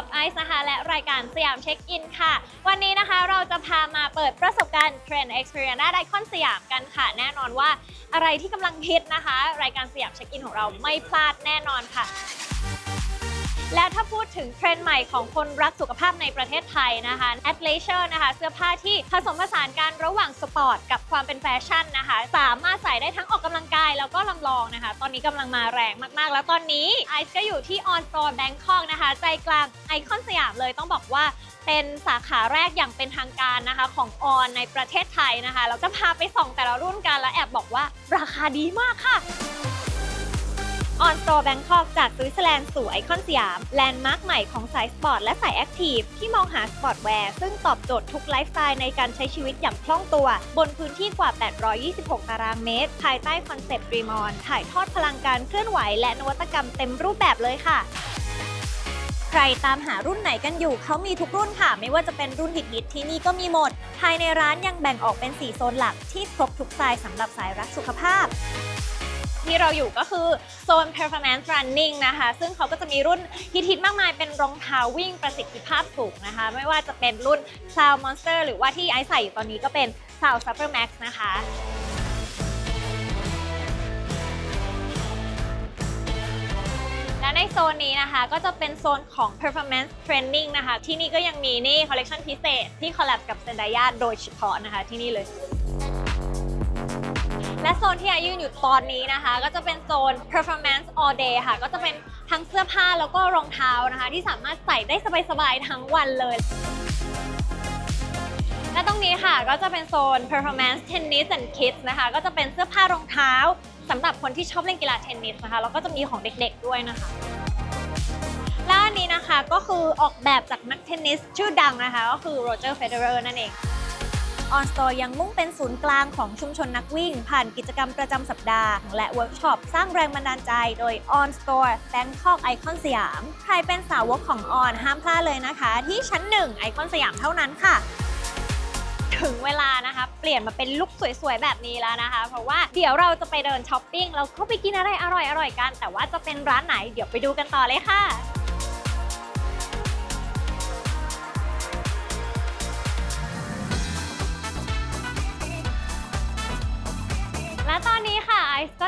กับไอซ์นะคะและรายการสยามเช็คอินค่ะ วันนี้นะคะเราจะพามาเปิดประสบการณ์ Trend Experience ไอคอนสยามกันค่ะ แน่นอนว่าอะไรที่กำลังฮิตนะคะ รายการสยามเช็คอินของเราไม่พลาดแน่นอนค่ะ และถ้าพูดถึงเทรนด์ใหม่ของคนรักสุขภาพในประเทศไทยนะคะ a t h l e i s u r e นะคะเสื้อผ้าที่ผสมผสานกันระหว่างสปอร์ตกับความเป็นแฟชั่นนะคะ สามารถใส่ได้ทั้งออกกำลังกายแล้วก็ลำลองนะคะ ตอนนี้กำลังมาแรงมาก ๆ แล้วตอนนี้ไอซ์ก็อยู่ที่ On Store Bangkok นะคะ ใจกลางไอคอนสยามเลยต้องบอกว่าเป็นสาขาแรกอย่างเป็นทางการนะคะ ของออนในประเทศไทยนะคะ เราจะพาไปส่องแต่ละรุ่นกันแล้วแอบบอกว่าราคาดีมากค่ะ ออนสโตร์แบงคอกจากสวิตเซอร์แลนด์สู่ไอคอนสยาม แลนด์มาร์คใหม่ของสายสปอร์ตและสายแอคทีฟที่มองหาสปอร์ตแวร์ซึ่งตอบโจทย์ทุกไลฟ์สไตล์ในการใช้ชีวิตอย่างคล่องตัว บนพื้นที่กว่า 826 ตารางเมตร ภายใต้คอนเซปต์รีมอนถ่ายทอดพลังการเคลื่อนไหว และนวัตกรรมเต็มรูปแบบเลยค่ะใครตามหารุ่นไหนกันอยู่ เขามีทุกรุ่นค่ะ ไม่ว่าจะเป็นรุ่นฮิตๆที่นี่ก็มีหมด ภายในร้านยังแบ่งออกเป็น 4 โซนหลักที่ครบทุกสไตล์สำหรับสายรักสุขภาพ ที่เราอยู่ก็คือโซน performance running นะคะ ซึ่งเขาก็จะมีรุ่นฮิตๆมากมายเป็นรองเท้าวิ่งประสิทธิภาพสูงนะคะ ไม่ว่าจะเป็นรุ่น Cloud Monster หรือว่าที่ไอซ์ใส่อยู่ตอนนี้ก็เป็น Cloud Super Max นะคะและในโซนนี้นะคะก็จะเป็นโซนของ performance training นะคะ ที่นี่ก็ยังมีนี่คอลเล t ชันพิเศษที่คอลแลบกับเซนดายาโดยเฉพาะนะคะที่นี่เลย และโซนที่อายืนอยู่ตอนนี้นะคะ ก็จะเป็นโซน performance all day ค่ะ ก็จะเป็นทั้งเสื้อผ้าแล้วก็รองเท้านะคะ ที่สามารถใส่ได้สบายๆทั้งวันเลยและตรงนี้ค่ะก็จะเป็นโซน performance tennis and kids นะคะ ก็จะเป็นเสื้อผ้ารองเท้าสำหรับคนที่ชอบเล่นกีฬาเทนนิสนะคะ แล้วก็จะมีของเด็กๆด้วยนะคะและอันนี้นะคะก็คือออกแบบจากนักเทนนิสชื่อดังนะคะ ก็คือโรเจอร์เฟเดอเรอร์นั่นเอง ออนสโตร์ยังมุ่งเป็นศูนย์กลางของชุมชนนักวิ่ง ผ่านกิจกรรมประจำสัปดาห์ และเวิร์กช็อปสร้างแรงบันดาลใจโดย On Store Bangkok Icon สยาม ใครเป็นสาวกของออนห้ามพลาดเลยนะคะ ที่ชั้นหนึ่งไอคอนสยามเท่านั้นค่ะถึงเวลานะคะ เปลี่ยนมาเป็นลุคสวยๆ แบบนี้แล้วนะคะ เพราะว่าเดี๋ยวเราจะไปเดินช้อปปิ้งแล้วก็ไปกินอะไรอร่อยๆกัน แต่ว่าจะเป็นร้านไหนเดี๋ยวไปดูกันต่อเลยค่ะ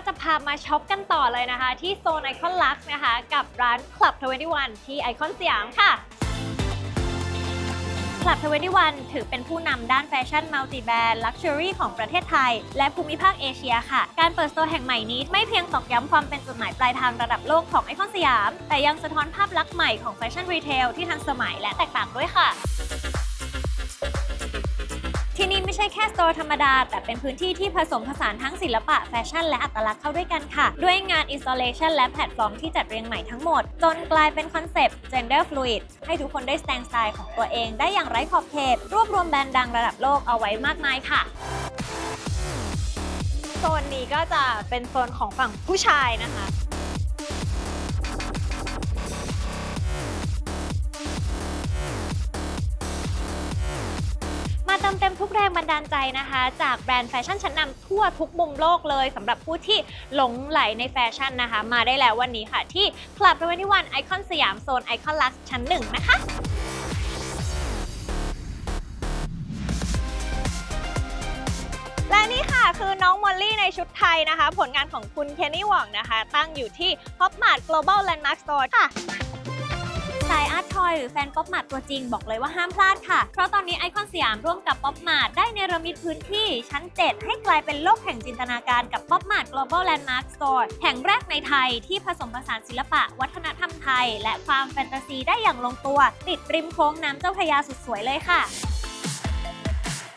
จะพามาช็อปกันต่อเลยนะคะ ที่โซนไอคอนลักซ์นะคะ กับร้าน Club 21 ที่ไอคอนสยามค่ะ Club 21 ถือเป็นผู้นำด้านแฟชั่นมัลติแบรนด์ลักชัวรี่ของประเทศไทย และภูมิภาคเอเชียค่ะ การเปิดโซนแห่งใหม่นี้ไม่เพียงตอกย้ำความเป็นจุดหมายปลายทางระดับโลกของไอคอนสยาม แต่ยังสะท้อนภาพลักษณ์ใหม่ของแฟชั่นรีเทลที่ทันสมัยและแตกต่างด้วยค่ะ นี่ไม่ใช่แค่สโตร์ธรรมดา แต่เป็นพื้นที่ที่ผสมผสานทั้งศิลปะแฟชั่นและอัตลักษณ์เข้าด้วยกันค่ะ ด้วยงาน installation และแพลตฟอร์มที่จัดเรียงใหม่ทั้งหมด จนกลายเป็นคอนเซปต์ gender fluid ให้ทุกคนได้แสดงสไตล์ของตัวเองได้อย่างไร้ขอบเขต รวบรวมแบรนด์ดังระดับโลกเอาไว้มากมายค่ะโซนนี้ก็จะเป็นโซนของฝั่งผู้ชายนะคะ เติมเต็มทุกแรงบันดาลใจนะคะ จากแบรนด์แฟชั่นชั้นนำทั่วทุกมุมโลกเลยสำหรับผู้ที่หลงไหลในแฟชั่นนะคะ มาได้แล้ววันนี้ค่ะ ที่ Club 21ไอคอนสยามโซนไอคอนลักชั้นหนึ่งนะคะและนี่ค่ะคือน้องมอลลี่ในชุดไทยนะคะ ผลงานของคุณเคนนี่หว่องนะคะ ตั้งอยู่ที่ Pop Mart Global Landmark Store ค่ะ สายอาร์ตทอยหรือแฟนป๊อปมาร์ตัวจริงบอกเลยว่าห้ามพลาดค่ะ เพราะตอนนี้ไอคอนสยามร่วมกับป๊อปมาร์ได้เนรมิตพื้นที่ชั้น 7 ให้กลายเป็นโลกแห่งจินตนาการกับป๊อปมาร์ Global Landmark Store แห่งแรกในไทยที่ผสมผสานศิลปะ วัฒนธรรมไทย และความแฟนตาซีได้อย่างลงตัว ติดริมโค้งน้ำเจ้าพระยาสุดสวยเลยค่ะ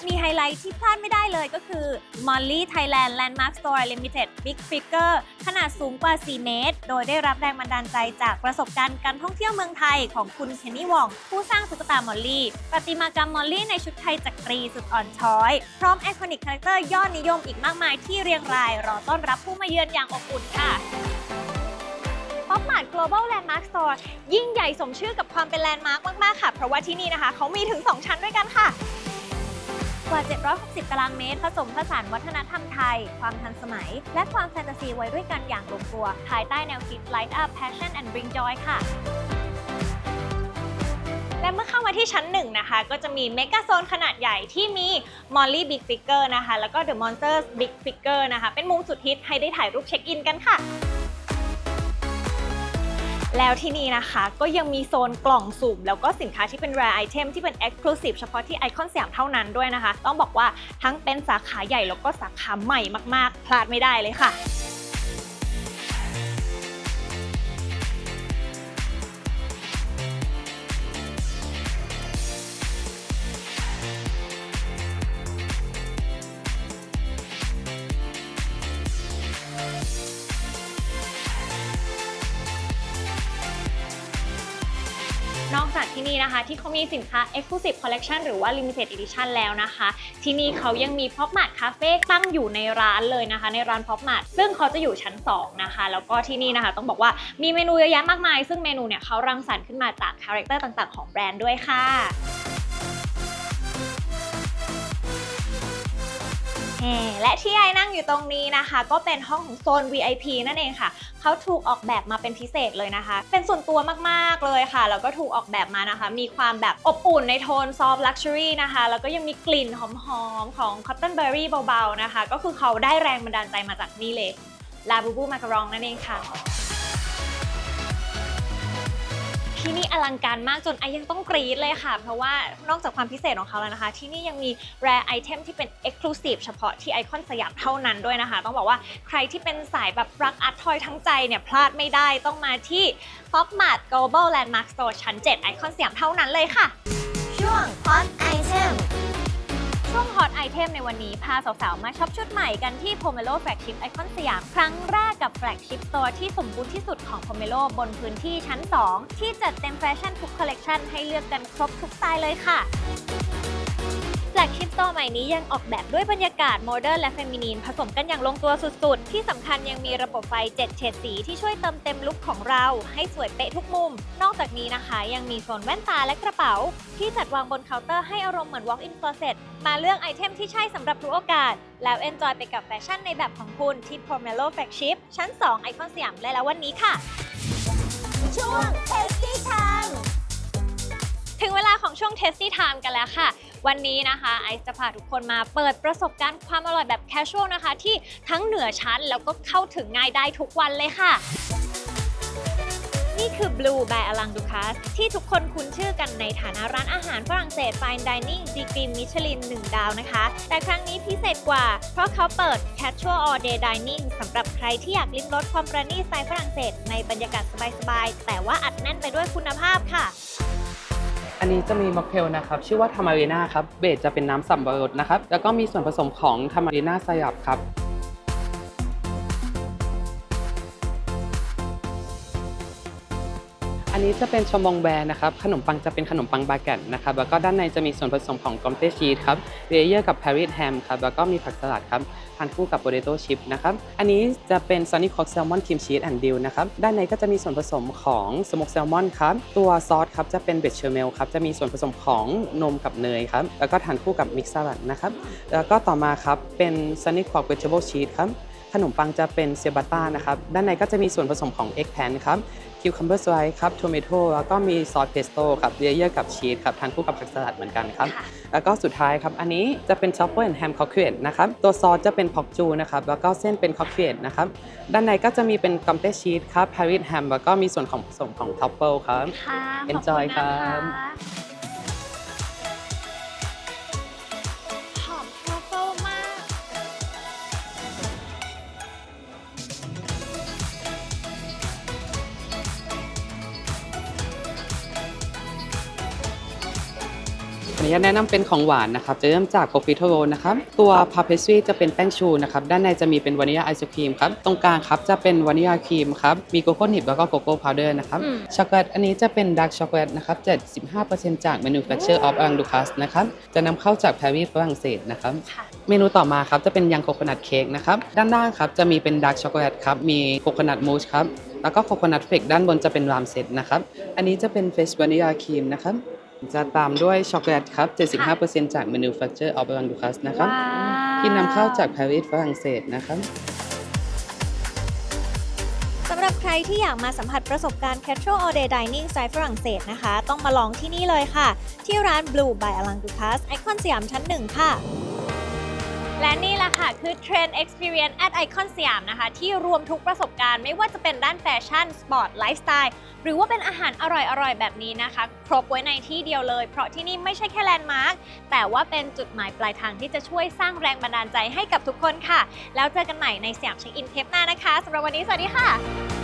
มีไฮไลท์ที่พลาดไม่ได้เลยก็คือ Molly Thailand Landmark Store Limited Big Figure ขนาดสูงกว่า 4 เมตร โดยได้รับแรงบันดาลใจจากประสบการณ์การท่องเที่ยวเมืองไทยของคุณเคนนี่วอง ผู้สร้างตุ๊กตามอลลี่ประติมากรรมมอลลี่ในชุดไทยจักรีสุดอ่อนช้อย พร้อมไอคอนิกคาแรคเตอร์ยอดนิยมอีกมากมายที่เรียงราย รอต้อนรับผู้มาเยือนอย่างอบอุ่นค่ะป๊อปมาร์ท Global Landmark Store ยิ่งใหญ่สมชื่อกับความเป็นแลนด์มาร์กมาก ๆ ค่ะ เพราะว่าที่นี่นะคะ เขามีถึง 2 ชั้นด้วยกันค่ะ กว่า 760 ตารางเมตร ผสมผสานวัฒนธรรมไทย ความทันสมัย และความแฟนตาซีไว้ด้วยกันอย่างลงตัว ภายใต้แนวคิด Light Up Passion and Bring Joy ค่ะ และเมื่อเข้ามาที่ชั้นหนึ่งนะคะ ก็จะมีเมก a โซนขนาดใหญ่ที่มี Molly Big Figure นะคะ แล้วก็ The Monsters Big Figure นะคะ เป็นมุมสุดฮิตให้ได้ถ่ายรูปเช็คอินกันค่ะ แล้วที่นี่นะคะก็ยังมีโซนกล่องสุ่ม แล้วก็สินค้าที่เป็น rare item ที่เป็น exclusive เฉพาะที่ไอคอนสยามเท่านั้นด้วยนะคะ ต้องบอกว่าทั้งเป็นสาขาใหญ่แล้วก็สาขาใหม่มากๆ พลาดไม่ได้เลยค่ะ ที่นี่นะคะ ที่เขามีสินค้า Exclusive Collection หรือว่า Limited Edition แล้วนะคะ ที่นี่เขายังมี Pop Mart Cafe ตั้งอยู่ในร้านเลยนะคะ ในร้าน Pop Mart ซึ่งเขาจะอยู่ชั้น 2 นะคะ แล้วก็ที่นี่นะคะ ต้องบอกว่ามีเมนูเยอะแยะมากมาย ซึ่งเมนูเนี่ยเขารังสรรค์ขึ้นมาจากคาแรคเตอร์ต่างๆของแบรนด์ด้วยค่ะ และที่ไอนั่งอยู่ตรงนี้นะคะ ก็เป็นห้องของโซน VIP นั่นเองค่ะ เขาถูกออกแบบมาเป็นพิเศษเลยนะคะ เป็นส่วนตัวมากๆเลยค่ะ แล้วก็ถูกออกแบบมานะคะ มีความแบบอบอุ่นในโทนซอฟต์ลักชัวรี่นะคะ แล้วก็ยังมีกลิ่นหอมๆ ของคอตตอนเบอร์รี่เบาๆนะคะ ก็คือเขาได้แรงบันดาลใจมาจากนี่เลยลาบูบูมาการองนั่นเองค่ะ ที่นี่อลังการมากจนไอยังต้องกรี๊ดเลยค่ะ เพราะว่านอกจากความพิเศษของเขาแล้วนะคะ ที่นี่ยังมีแร่ไอเทมที่เป็น exclusive เฉพาะที่ไอคอนสยามเท่านั้นด้วยนะคะ ต้องบอกว่าใครที่เป็นสายแบบรักอาร์ตทอยทั้งใจเนี่ยพลาดไม่ได้ต้องมาที่ Pop Mart Global Landmark Store ชั้น 7 ไอคอนสยามเท่านั้นเลยค่ะ ช่วง Hot Item ช่วงฮอตไอเทมในวันนี้ พาสาวๆ มาช็อปชุดใหม่กันที่ Pomelo Flagship Icon สยาม ครั้งแรกกับ Flagship Store ที่สมบูรณ์ที่สุดของ Pomelo บนพื้นที่ชั้น 2 ที่จัดเต็มแฟชั่นทุกคอลเลกชันให้เลือกกันครบทุกสไตล์เลยค่ะ Flagship Store ใหม่นี้ยังออกแบบด้วยบรรยากาศโมเดิร์นและเฟมินีนผสมกันอย่างลงตัวสุดๆ ที่สำคัญยังมีระบบไฟ 7 เฉดสีที่ช่วยเติมเต็มลุคของเรา ให้สวยเป๊ะทุกมุม นอกจากนี้นะคะ ยังมีโซนแว่นตาและกระเป๋า ที่จัดวางบนเคาน์เตอร์ให้อารมณ์เหมือน walk-in closet มาเลือกไอเทมที่ใช่สำหรับทุกโอกาส แล้วเอนจอยไปกับแฟชั่นในแบบของคุณที่ Pomelo Flagship ชั้น 2 ไอคอนสยามได้แล้ววันนี้ค่ะ ช่วง Tasty Time ถึงเวลาของช่วง Tasty Time กันแล้วค่ะ วันนี้นะคะไอซ์จะพาทุกคนมาเปิดประสบการณ์ความอร่อยแบบ casual นะคะ ที่ทั้งเหนือชั้นแล้วก็เข้าถึงง่ายได้ทุกวันเลยค่ะนี่คือ Blue by Alang d u c a s ที่ทุกคนคุ้นชื่อกันในฐานะร้านอาหารฝรั่งเศส Fine Dining ดีกรีมิชลิน 1 ดาวนะคะ แต่ครั้งนี้พิเศษกว่า เพราะเขาเปิด Casual All Day Dining สำหรับใครที่อยากลิ้มรสความประณีตสไตล์ฝรั่งเศส ในบรรยากาศสบายๆ แต่ว่าอัดแน่นไปด้วยคุณภาพค่ะ อันนี้จะมีม็อกเทลนะครับ ชื่อว่าทามารีนาครับ เบสจะเป็นน้ำสับปะรดนะครับ แล้วก็มีส่วนผสมของทามารีนาไซรับครับ อันนี้จะเป็นชมองแบร์นะครับ ขนมปังจะเป็นขนมปังบาเกตนะครับ แล้วก็ด้านในจะมีส่วนผสมของกอมเต้ชีสครับเลเยอร์กับแพริสแฮมครับ แล้วก็มีผักสลัดครับ ทานคู่กับโปเตโต้ชิพนะครับ อันนี้จะเป็นซันนี่คอกแซลมอนครีมชีสแอนด์ดิลนะครับ ด้านในก็จะมีส่วนผสมของสโมกแซลมอนครับ ตัวซอสครับจะเป็นเบชเชอร์เมลครับ จะมีส่วนผสมของนมกับเนยครับ แล้วก็ทานคู่กับมิกซ์สลัดนะครับ แล้วก็ต่อมาครับเป็นซันนี่คอกเวจิเบิลชีสครับขนมปังจะเป็นเซบัตต้านะครับ ด้านในก็จะมีส่วนผสมของเอ็กแพนครับ คิวคัมเบอร์สไลด์ครับโทเมโต้แล้วก็มีซอสเพสโต้ครับเลเยอร์กับชีสครับทานคู่กับผักสลัดเหมือนกันครับค่ะแล้วก็สุดท้ายครับ อันนี้จะเป็นช็อปเปอร์แฮมคอคเวตนะครับ ตัวซอสจะเป็นพอกจูนะครับ แล้วก็เส้นเป็นคอคเวตนะครับ ด้านในก็จะมีเป็นกัมเต้ชีสครับพาริสแฮมแล้วก็มีส่วนของผสมของท็อปเปิลครับ ค่ะ Enjoy ขอณนะะครับ ขออนุญาตแนะนำเป็นของหวานนะครับ จะเริ่มจากโ o ฟิโทโรนะครับ ตัวพาเพสตรีจะเป็นแป้งชูนะครับ ด้านในจะมีเป็นวานิลาไอศครีมครับ ตรงกลางครับจะเป็นวานิลาครีมครับ มีโกโก้นิบแล้วก็โกโก้พาวเดอร์นะครับอืมช็อกโกแลตอันนี้จะเป็นดาร์กช็อกโกแลตนะครับ 75%จาก Manufacture of a n g l u c a s นะครับ จะนำเข้าจากปารีสฝรั่งเศสนะครับค่ะเมนูต่อมาครับจะเป็นยังโคโคนัทเค้กนะครับ ด้านล่างครับจะมีเป็นดาร์กช็อกโกแลตครับ มีโคโคนัทมูสครับ แล้วก็โคโคนัทเฟกด้านบนจะเป็นรามเซตนะครับ อันนี้จะเป็นเฟสวานิลาครีมนะครับ จะตามด้วยช็อกโกแลตครับ 75%จาก Manufacture of a n g l u c a s นะครับว้าวที่นำเข้าจากปารีสฝรั่งเศสนะครับสำหรับใครรที่อยากมาสัมผัสประสบการณ์ Casual All Day Dining สไตล์ฝรั่งเศสนะคะ ต้องมาลองที่นี่เลยค่ะ ที่ร้าน Blue by Alang Ducasse ไอคอนสยามชั้นหนึ่งค่ะ และนี่แหละค่ะ คือ Trend Experience at Icon สยามนะคะ ที่รวมทุกประสบการณ์ไม่ว่าจะเป็นด้านแฟชั่น สปอร์ต ไลฟ์สไตล์ หรือว่าเป็นอาหารอร่อยๆ แบบนี้นะคะ ครบไว้ในที่เดียวเลย เพราะที่นี่ไม่ใช่แค่แลนด์มาร์คแต่ว่าเป็นจุดหมายปลายทางที่จะช่วยสร้างแรงบันดาลใจให้กับทุกคนค่ะ แล้วเจอกันใหม่ในสยามเช็คอินเทปหน้านะคะสำหรับวันนี้สวัสดีค่ะ